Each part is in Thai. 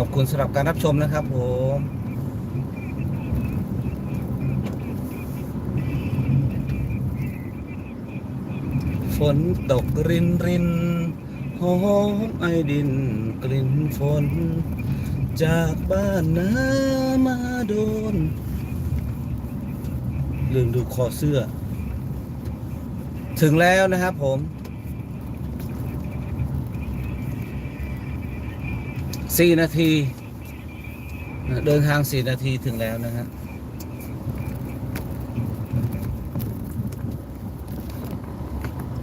ขอบคุณสำหรับการรับชมนะครับผมฝนตกรินรินหอมไอดินกลิ่นฝน จากบ้านนามาโดนลืมดูคอเสื้อ ถึงแล้วนะครับผม สี่นาที เดินทางสี่นาทีถึงแล้วนะฮะ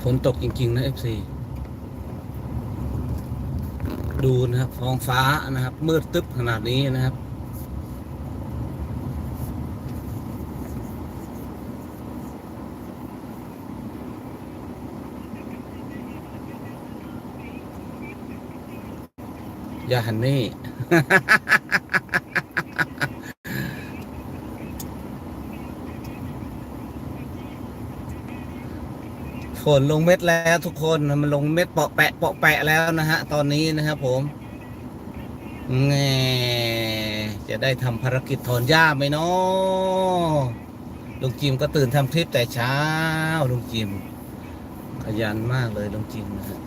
ฝนตกจริง ๆ นะเอฟซีดูนะครับท้องฟ้านะครับ มืดตึ๊บขนาดนี้นะครับ ย่าหันนี่ ฝนลงเม็ดแล้วทุกคนมันลงเม็ดเปาะแปะเปาะแปะแล้วนะฮะ ตอนนี้นะครับผมแงจะได้ทำภารกิจถอนหญ้าไหมเนาะลุงจิมก็ตื่นทำคลิปแต่เช้าลุงจิม ขยันมากเลยลุงจิมนะฮะ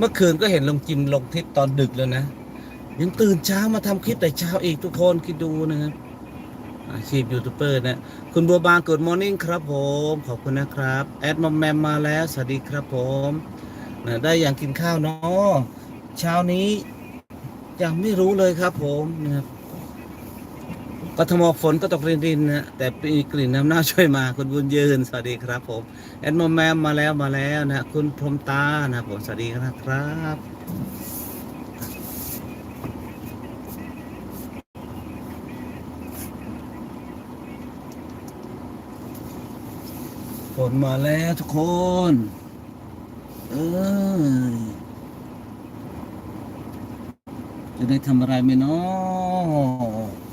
เมื่อคืนก็เห็นลงจิมลงทิศตอนดึกแล้วนะ ยังตื่นเช้ามาทำคลิปแต่เช้าอีกทุกคนคิดดูนะครับอาชีพยูทูบเบอร์นะ คุณบัวบานกดมอร์นิ่งครับผม ขอบคุณนะครับ แอดมอมแมมมาแล้ว สวัสดีครับผมนะได้อย่างกินข้าวเนาะเช้านี้ยังไม่รู้เลยครับผมนะครับ กทมฝนก็ตกรินๆนะแต่ปีกลิ่นน้ำหน้าช่วยมาคุณบุญยืนสวัสดีครับผมแอดมอมแมมมาแล้วมาแล้วนะคุณพรหมตานะผมสวัสดีนะครับฝนมาแล้วทุกคน เออจะได้ทำอะไรไหมเนาะ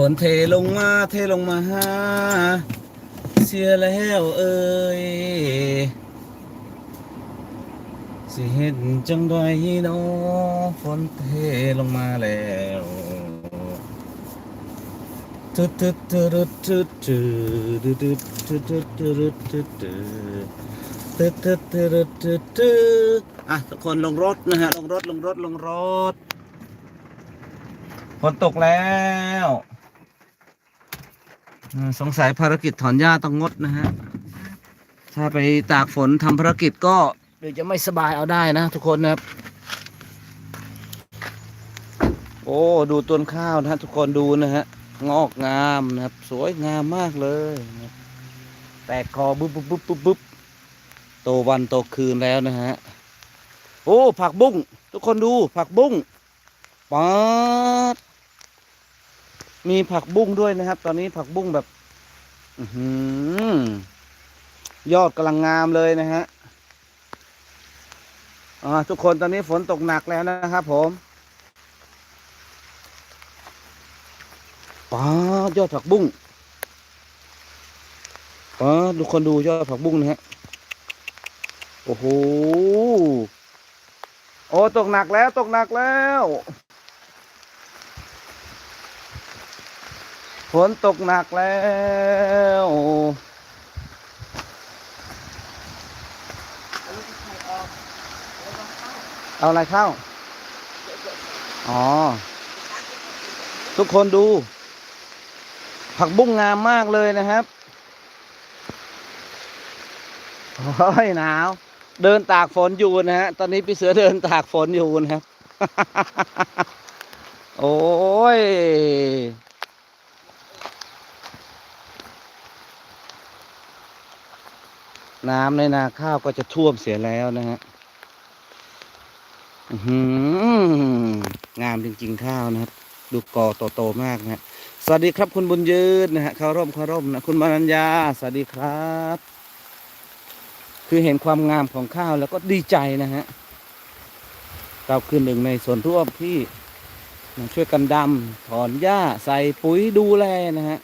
ฝนเทลงมาเทลงมาหาเสียแล้วเอ้ยสิเห็นจังใดเนาะฝนเทลงมาแล้วตึ๊ดตึ๊ดตึ๊ดตึ๊ดตึ๊ดตึ๊ดตึ๊ดตึ๊ดตึ๊ดตึ๊ดตึ๊ดตึ๊ดตึ๊ดตึ๊ดตึ๊ดตึ๊ดอะทุกคนลงรถนะฮะลงรถลงรถลงรถฝนตกแล้ว สงสัยภารกิจถอนหญ้าต้องงดนะฮะ ถ้าไปตากฝนทำภารกิจก็เดี๋ยวจะไม่สบายเอาได้นะทุกคนนะครับ โอ้ ดูต้นข้าวนะทุกคนดูนะฮะ งอกงามนะครับ สวยงามมากเลยนะแตกคอบุ๊บบุ๊บบุ๊บบุ๊บบุบโตวันโตคืนแล้วนะฮะ โอ้ ผักบุ้ง ทุกคนดูผักบุ้งป๊า มีผักบุ้งด้วยนะครับ ตอนนี้ผักบุ้งแบบอือยอดกำลังงามเลยนะฮะทุกคนตอนนี้ฝนตกหนักแล้วนะครับ ผมป้ายอดผักบุ้งป้าทุกคนดูยอดผักบุ้งนะฮะโอ้โหโอ้ตกหนักแล้วตกหนักแล้ว ฝนตกหนักแล้ว เอาอะไรเข้า อ๋อ ทุกคนดู ผักบุ้งงามมากเลยนะครับโอ้ยหนาว เดินตากฝนอยู่นะฮะ ตอนนี้พี่เสือเดินตากฝนอยู่นะครับ โอ้ย น้ำในนาข้าวก็จะท่วมเสียแล้วนะฮะอือหืองามจริงๆข้าวนะครับ ดูกอโตๆมากนะฮะสวัสดีครับคุณบุญยืนนะฮะข้าร่มข้าร่มนะคุณมารัญญา สวัสดีครับ คือเห็นความงามของข้าวแล้วก็ดีใจนะฮะเราคือหนึ่งในส่วนร่วมที่ช่วยกันดำถอนหญ้าใส่ปุ๋ยดูแลนะฮะ